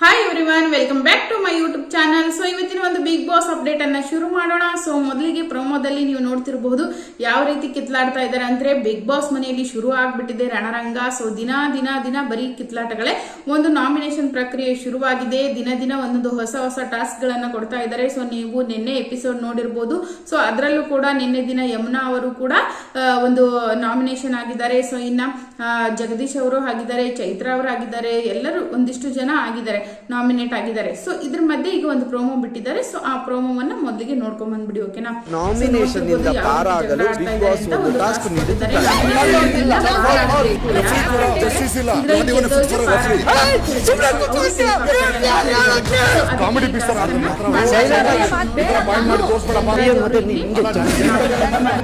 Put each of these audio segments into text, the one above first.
Hi everyone welcome back to my YouTube channel so ಇವತ್ತಿನ ಒಂದು big boss update ಅನ್ನ ಶುರು ಮಾಡೋಣ. ಸೊ ಮೊದಲಿಗೆ ಪ್ರೊಮೋದಲ್ಲಿ ನೀವು ನೋಡ್ತಿರಬಹುದು ಯಾವ ರೀತಿ ಕಿತ್ಲಾಡ್ತಾ ಇದ್ದಾರೆ ಅಂದ್ರೆ ಬಿಗ್ ಬಾಸ್ ಮನೆಯಲ್ಲಿ ಶುರು ಆಗ್ಬಿಟ್ಟಿದೆ ರಣರಂಗ. ಸೊ ದಿನ ದಿನ ದಿನ ಬರೀ ಕಿತ್ಲಾಟಗಳೇ. ಒಂದು ನಾಮಿನೇಷನ್ ಪ್ರಕ್ರಿಯೆ ಶುರುವಾಗಿದೆ. ದಿನ ದಿನ ಒಂದೊಂದು ಹೊಸ ಹೊಸ ಟಾಸ್ಕ್ ಗಳನ್ನ ಕೊಡ್ತಾ ಇದ್ದಾರೆ. ಸೊ ನೀವು ನಿನ್ನೆ ಎಪಿಸೋಡ್ ನೋಡಿರ್ಬೋದು. ಸೊ ಅದರಲ್ಲೂ ಕೂಡ ನಿನ್ನೆ ದಿನ ಯಮುನಾ ಅವರು ಕೂಡ ಒಂದು ನಾಮಿನೇಷನ್ ಆಗಿದ್ದಾರೆ. ಸೊ ಇನ್ನ ಜಗದೀಶ್ ಅವರು ಆಗಿದ್ದಾರೆ ಚೈತ್ರ ಅವರು ಆಗಿದ್ದಾರೆ ಎಲ್ಲರೂ ಒಂದಿಷ್ಟು ಜನ ಆಗಿದ್ದಾರೆ ನಾಮಿನೇಟ್ ಆಗಿದ್ದಾರೆ ಸೊ ಇದ್ರ ಮಧ್ಯೆ ಈಗ ಒಂದು ಪ್ರೋಮೋ ಬಿಟ್ಟಿದ್ದಾರೆ ಸೊ ಆ ಪ್ರೋಮೋವನ್ನ ಮೊದಲಿಗೆ ನೋಡ್ಕೊಂಡ್ ಬಂದ್ಬಿಡಿ ಓಕೆನಾ nomination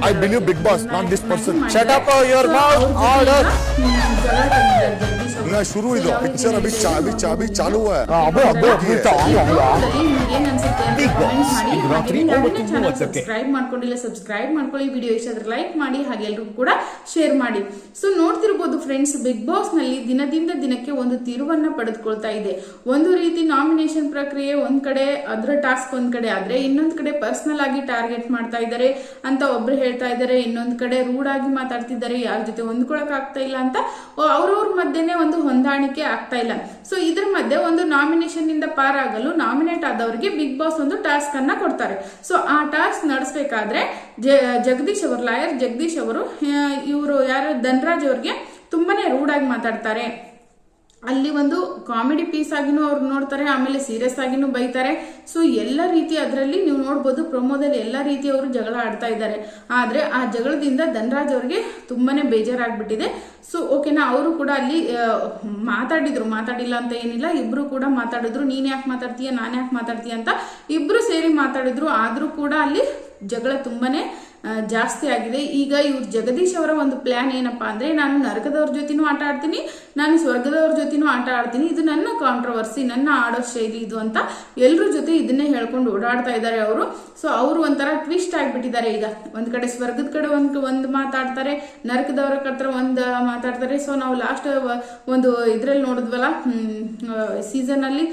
I believe Bigg Boss not this person shut up your mouth up, من زلات الدردشه ಈಗ ಶುರು ಇದು. ಪಿಕ್ಚರ್ ಅಭಿ ಚಾ ಅಭಿ ಚಾ ಅಭಿ ಚಾಲು है ಸಬ್ಸ್ಕ್ರೈಬ್ ಮಾಡ್ಕೊಂಡಿಲ್ಲ ಸಬ್ಸ್ಕ್ರೈಬ್ ಮಾಡ್ಕೊಳ್ಳಿ. ವಿಡಿಯೋ ಇಷ್ಟ ಆದ್ರೆ ಲೈಕ್ ಮಾಡಿ ಹಾಗೆ ಎಲ್ರಿಗೂ ಕೂಡ ಶೇರ್ ಮಾಡಿ. ಸೊ ನೋಡ್ತಿರ್ಬೋದು ಫ್ರೆಂಡ್ಸ್ ಬಿಗ್ ಬಾಸ್ನಲ್ಲಿ ದಿನದಿಂದ ದಿನಕ್ಕೆ ಒಂದು ತಿರುವನ್ನ ಪಡೆದುಕೊಳ್ತಾ ಇದೆ. ಒಂದು ರೀತಿ ನಾಮಿನೇಷನ್ ಪ್ರಕ್ರಿಯೆ ಒಂದ್ ಕಡೆ ಅದರ ಟಾಸ್ಕ್ ಒಂದ್ ಕಡೆ ಆದ್ರೆ ಇನ್ನೊಂದ್ ಕಡೆ ಪರ್ಸನಲ್ ಆಗಿ ಟಾರ್ಗೆಟ್ ಮಾಡ್ತಾ ಇದ್ದಾರೆ ಅಂತ ಒಬ್ರು ಹೇಳ್ತಾ ಇದ್ದಾರೆ. ಇನ್ನೊಂದ್ ಕಡೆ ರೂಡ್ ಆಗಿ ಮಾತಾಡ್ತಿದ್ದಾರೆ. ಯಾರ ಜೊತೆ ಹೊಂದ್ಕೊಳಕ್ ಆಗ್ತಾ ಇಲ್ಲ ಅಂತ. ಅವ್ರವ್ರ ಮಧ್ಯೆನೆ ಒಂದು ಹೊಂದಾಣಿಕೆ ಆಗ್ತಾ ಇಲ್ಲ. ಸೊ ಇದ್ರ ಮಧ್ಯೆ ಒಂದು ನಾಮಿನೇಷನ್ ಇಂದ ಪಾರಾಗಲು ನಾಮಿನೇಟ್ ಆದವರಿಗೆ ಬಿಗ್ ಬಾಸ್ ಒಂದು ಟಾಸ್ಕ್ ಅನ್ನ ಕೊಡ್ತಾರೆ. ಸೊ ಆ ಟಾಸ್ಕ್ ನಡೆಸಬೇಕಾದ್ರೆ ಜಗದೀಶ್ ಅವರು ಲಾಯರ್ ಜಗದೀಶ್ ಅವರು ಇವರು ಯಾರು? ಧನ್ರಾಜ್ ಅವ್ರಿಗೆ ತುಂಬಾನೇ ರೂಡ್ ಆಗಿ ಮಾತಾಡ್ತಾರೆ. ಅಲ್ಲಿ ಒಂದು ಕಾಮಿಡಿ ಪೀಸ್ ಆಗಿನೂ ಅವ್ರು ನೋಡ್ತಾರೆ, ಆಮೇಲೆ ಸೀರಿಯಸ್ ಆಗಿನೂ ಬೈತಾರೆ. ಸೊ ಎಲ್ಲ ರೀತಿ ಅದರಲ್ಲಿ ನೀವು ನೋಡ್ಬೋದು, ಪ್ರೊಮೋದಲ್ಲಿ ಎಲ್ಲ ರೀತಿ ಅವರು ಜಗಳ ಆಡ್ತಾ ಇದ್ದಾರೆ. ಆದರೆ ಆ ಜಗಳದಿಂದ ಧನರಾಜ್ ಅವ್ರಿಗೆ ತುಂಬಾ ಬೇಜಾರಾಗ್ಬಿಟ್ಟಿದೆ. ಸೊ ಓಕೆನಾ ಅವರು ಕೂಡ ಅಲ್ಲಿ ಮಾತಾಡಿದ್ರು, ಮಾತಾಡಿಲ್ಲ ಅಂತ ಏನಿಲ್ಲ ಇಬ್ಬರು ಕೂಡ ಮಾತಾಡಿದ್ರು, ನೀನ್ ಯಾಕೆ ಮಾತಾಡ್ತೀಯ, ನಾನು ಯಾಕೆ ಮಾತಾಡ್ತೀಯ ಅಂತ ಇಬ್ಬರು ಸೇರಿ ಮಾತಾಡಿದ್ರು. ಆದರೂ ಕೂಡ ಅಲ್ಲಿ ಜಗಳ ತುಂಬಾನೇ ಜಾಸ್ತಿ ಆಗಿದೆ. ಈಗ ಇವ್ರು ಜಗದೀಶ್ ಅವರ ಒಂದು ಪ್ಲಾನ್ ಏನಪ್ಪಾ ಅಂದ್ರೆ, ನಾನು ನರಕದವ್ರ ಜೊತೆನೂ ಆಟ ಆಡ್ತೀನಿ, ನಾನು ಸ್ವರ್ಗದವ್ರ ಜೊತೆನೂ ಆಟ ಆಡ್ತೀನಿ. ಇದು ನನ್ನ ಕಾಂಟ್ರವರ್ಸಿ ನನ್ನ ಆಡೋ ಶೈಲಿ ಇದು ಅಂತ ಎಲ್ಲರ ಜೊತೆ ಇದನ್ನೇ ಹೇಳ್ಕೊಂಡು ಓಡಾಡ್ತಾ ಇದ್ದಾರೆ ಅವರು. ಸೊ ಅವರು ಒಂಥರ ಟ್ವಿಸ್ಟ್ ಆಗಿಬಿಟ್ಟಿದ್ದಾರೆ ಈಗ. ಒಂದ್ ಕಡೆ ಸ್ವರ್ಗದ ಕಡೆ ಒಂದು ಒಂದು ಮಾತಾಡ್ತಾರೆ, ನರಕದವರ ಕತ್ರ ಒಂದು ಮಾತಾಡ್ತಾರೆ. ಸೊ ನಾವು ಲಾಸ್ಟ್ ಒಂದು ಇದ್ರಲ್ಲಿ ನೋಡಿದ್ವಲ್ಲ ಸೀಸನ್ ಅಲ್ಲಿ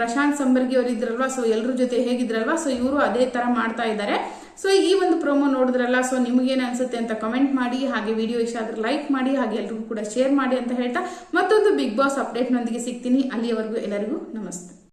ಪ್ರಶಾಂತ್ ಸಂಬರ್ಗಿ ಅವರು ಇದ್ರಲ್ವಾ ಸೊ ಎಲ್ರ ಜೊತೆ ಹೇಗಿದ್ರಲ್ವಾ? ಸೊ ಇವರು ಅದೇ ತರ ಮಾಡ್ತಾ ಇದ್ದಾರೆ. ಸೊ ಈ ಒಂದು ಪ್ರೊಮೋ ನೋಡಿದ್ರಲ್ಲ ಸೊ ನಿಮಗೇನು ಅನಿಸುತ್ತೆ ಅಂತ ಕಮೆಂಟ್ ಮಾಡಿ, ಹಾಗೆ ವಿಡಿಯೋ ಇಷ್ಟ ಆದರೆ ಲೈಕ್ ಮಾಡಿ, ಹಾಗೆ ಎಲ್ರಿಗೂ ಕೂಡ ಶೇರ್ ಮಾಡಿ ಅಂತ ಹೇಳ್ತಾ ಮತ್ತೊಂದು ಬಿಗ್ ಬಾಸ್ ಅಪ್ಡೇಟ್ನೊಂದಿಗೆ ಸಿಗ್ತೀನಿ. ಅಲ್ಲಿಯವರೆಗೂ ಎಲ್ಲರಿಗೂ ನಮಸ್ತೆ.